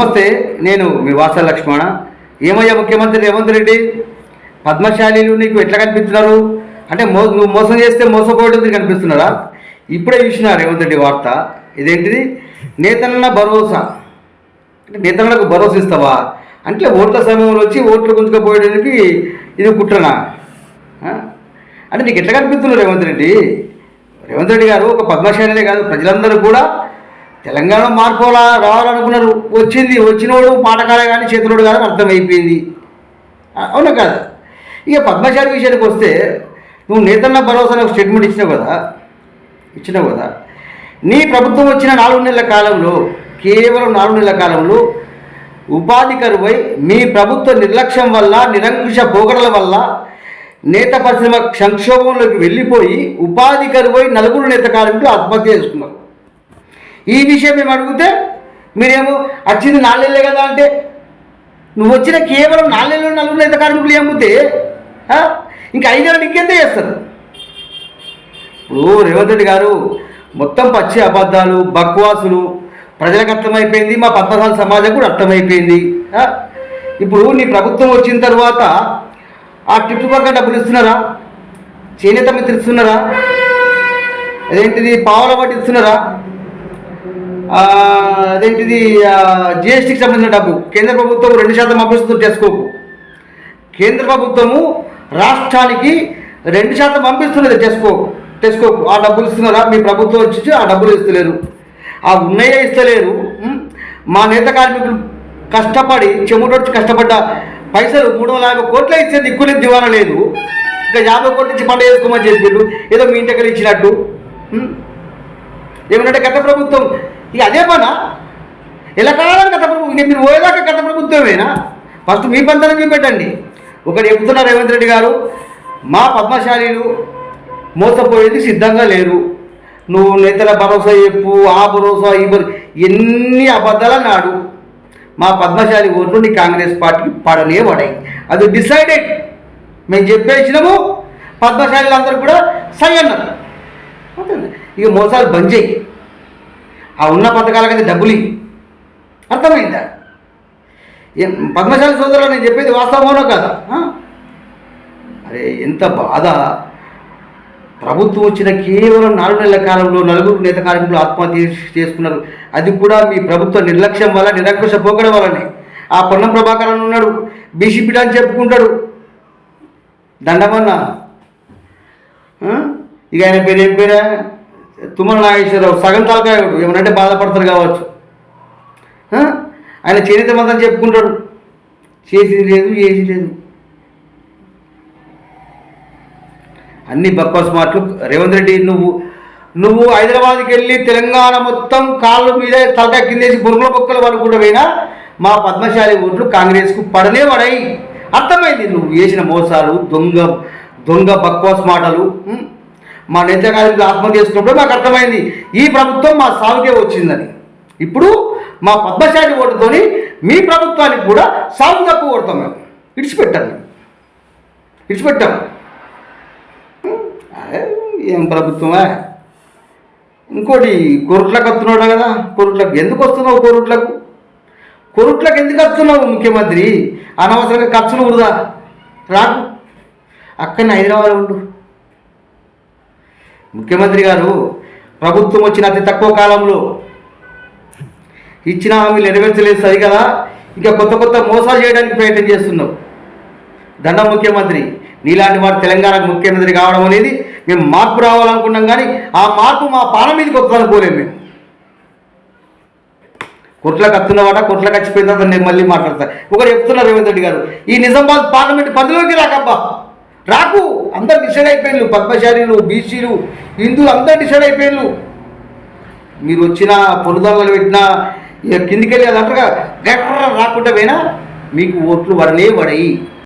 నమస్తే నేను మీ వాస లక్ష్మణ. ఏమయ్యా ముఖ్యమంత్రి రేవంత్ రెడ్డి? పద్మశాలీలు నీకు ఎట్లా కనిపిస్తున్నారు? అంటే మో నువ్వు మోసం చేస్తే మోసపోవడం కనిపిస్తున్నారా? ఇప్పుడే చూసిన రేవంత్ రెడ్డి వార్త. ఇదేంటిది? నేతన్న భరోసా. అంటే నేతలకు భరోసా ఇస్తావా? అంటే ఓట్ల సమయంలో వచ్చి ఓట్లు గుంజుకపోయడానికి ఇది కుట్రనా? అంటే నీకు ఎట్లా కనిపిస్తున్నారు రేవంత్ రెడ్డి? రేవంత్ రెడ్డి గారు ఒక పద్మశాలినే కాదు ప్రజలందరూ కూడా తెలంగాణ మార్పు అలా రావాలనుకున్నారు. వచ్చింది వచ్చినోడు పాటకాలే కానీ చేతులోడు కాదని అర్థమైపోయింది. అవునా కాదు? ఇక పద్మశాలి విషయానికి వస్తే నువ్వు నేతన్న భరోసా ఒక స్టేట్మెంట్ ఇచ్చినావు కదా? ఇచ్చినావు కదా? నీ ప్రభుత్వం వచ్చిన నాలుగు నెలల కాలంలో కేవలం నాలుగు నెలల కాలంలో ఉపాధి కరువై మీ ప్రభుత్వ నిర్లక్ష్యం వల్ల నిరంకుశ పోగడల వల్ల నేత పరిశ్రమ సంక్షోభంలోకి వెళ్ళిపోయి ఉపాధి కరువై నలుగురు నేత కార్మికులు ఆత్మహత్య చేసుకున్నారు. ఈ విషయం మేము అడిగితే మీరేమో వచ్చింది నాలుగేళ్ళే కదా అంటే నువ్వు వచ్చిన కేవలం నాలుగేళ్ళు నలుగురు ఎంత కార్మికులు అమ్మితే ఇంకా ఐదేళ్ళు ఇంకెంత చేస్తారు? ఇప్పుడు రేవంత్ రెడ్డి గారు మొత్తం పచ్చి అబద్ధాలు బక్వాసులు ప్రజలకు అర్థమైపోయింది మా పద్మశాల సమాజం కూడా అర్థమైపోయింది. ఇప్పుడు నీ ప్రభుత్వం వచ్చిన తర్వాత ఆ టిప్పు పక్క డబ్బులు ఇస్తున్నారా? చేనేత మిత్రులు ఇస్తున్నారా? అదేంటిది పావుల బట్టి ఇస్తున్నారా? అదేంటిది జిఎస్టీకి సంబంధించిన డబ్బు. కేంద్ర ప్రభుత్వం రెండు శాతం పంపిస్తుంది టెస్కోకు కేంద్ర ప్రభుత్వము రాష్ట్రానికి రెండు శాతం పంపిస్తున్నది టెస్కో టెస్కోకు ఆ డబ్బులు ఇస్తున్నారా? మీ ప్రభుత్వం వచ్చి ఆ డబ్బులు ఇస్తలేరు ఆ ఉన్నాయే ఇస్తలేరు మా నేత కార్మికులు కష్టపడి చెమటొచ్చి కష్టపడ్డ పైసలు మూడు వందల యాభై కోట్ల ఇచ్చే దిక్కులే దివాన లేదు. ఇంకా యాభై కోట్ల ఇచ్చి పంట వేసుకోమని చెప్పిండు ఏదో మీ ఇంటికి ఇచ్చినట్టు. ఏమంటే గత ప్రభుత్వం ఇక అదే పనా? ఎలా కాలం గత ప్రభుత్వం ఇక మీరు పోయేదాకా గత ప్రభుత్వమేనా ఫస్ట్ మీ పంతనం చూపెట్టండి. ఒకటి చెప్తున్నారు రేవంత్ రెడ్డి గారు మా పద్మశాలీలు మోసపోయేది సిద్ధంగా లేరు. నువ్వు నేతల భరోసా చెప్పు ఆ భరోసా ఈ భరోసా. ఎన్ని అబద్ధాలు నాడు మా పద్మశాలి ఓట్లు నీ కాంగ్రెస్ పార్టీకి పడనే పడాయి. అది డిసైడెడ్. మేము చెప్పేసినాము పద్మశాలీలు అందరూ కూడా సై అన్నారు. ఇక మోసాలు బంద్ చేయి. ఆ ఉన్న పథకాల డబ్బులు అర్థమైందా? ఏం పద్మశాలి సోదరులు నేను చెప్పేది వాస్తవమోనో కదా? అరే ఎంత బాధ. ప్రభుత్వం వచ్చిన కేవలం నాలుగు నెలల కాలంలో నలుగురు నేత కార్మికులు ఆత్మహత్య చేసుకున్నారు. అది కూడా మీ ప్రభుత్వ నిర్లక్ష్యం వల్ల నిరంకుశ పోకడం వల్లనే. ఆ పొన్నం ప్రభాకర్ అని ఉన్నాడు బీసీపీ అని చెప్పుకుంటాడు. దండమన్నా? ఇక ఆయన పేరు ఏం పేరా? తుమ్మల నాగేశ్వరరావు సగం తలకాయ ఏమనంటే బాధపడతారు కావచ్చు. ఆయన చరిత్ర మంత్రం చెప్పుకుంటాడు. చేసింది లేదు ఏది లేదు. అన్ని బక్వాస్ మాటలు. రేవంత్ రెడ్డి నువ్వు నువ్వు హైదరాబాద్కి వెళ్ళి తెలంగాణ మొత్తం కాళ్ళు మీద తలకాయ కిందేసి బురుగుల బొక్కలు వాళ్ళు కూడా మా పద్మశాలి ఓట్లు కాంగ్రెస్కు పడనే పడాయి. అర్థమైంది నువ్వు వేసిన మోసాలు దొంగ దొంగ బక్వాస్ మాటలు మా నేత కార్మికులు ఆత్మహత్య చేసుకున్నప్పుడు మాకు అర్థమైంది ఈ ప్రభుత్వం మా సాగుకే వచ్చిందని. ఇప్పుడు మా పద్మశాలి ఓటుతోని మీ ప్రభుత్వానికి కూడా సాగు తక్కువ కొడతాం మేము. ఇడిచిపెట్టాం మేము. ఇడిచిపెట్టాం అరే, ఏం ప్రభుత్వమా? ఇంకోటి కొరుట్లకు వస్తున్నాడు కదా కొరుట్లకు ఎందుకు వస్తున్నావు కొరుట్లకు? కొరుట్లకు ఎందుకు వస్తున్నావు ముఖ్యమంత్రి? అనవసరంగా ఖర్చులు వృధా. రాకు. అక్కడనే హైదరాబాద్ ఉండు. ముఖ్యమంత్రి గారు ప్రభుత్వం వచ్చిన అతి తక్కువ కాలంలో ఇచ్చిన హామీలు నెరవేర్చలేదు సరి కదా ఇంకా కొత్త కొత్త మోసాలు చేయడానికి ప్రయత్నం చేస్తున్నావు దండ ముఖ్యమంత్రి నీలాంటి వాడు తెలంగాణకు ముఖ్యమంత్రి కావడం అనేది మేము మార్పు రావాలనుకున్నాం కానీ ఆ మార్పు మా పాలన మీదకి వస్తుందని పోలేము మేము. కొట్లకు వస్తున్నవాడ కొట్లకు వచ్చిపోయిన తర్వాత నేను మళ్ళీ మాట్లాడతాను ఒకరు చెప్తున్నారు రేవంత్ రెడ్డి గారు ఈ నిజామాబాద్ పార్లమెంట్ పదిలోకి రాకబ్బా. రాకు అందరు డిసైడ్ అయిపోయినారు పద్మచారీలు బీసీలు హిందువులు అందరు డిసైడ్ అయిపోయిండ్రు మీరు వచ్చిన పొరుదలలో పెట్టినా ఇక కిందికి వెళ్ళి అది గట్ర రాకుండా పోయినా మీకు ఓట్లు వడలే వడయి.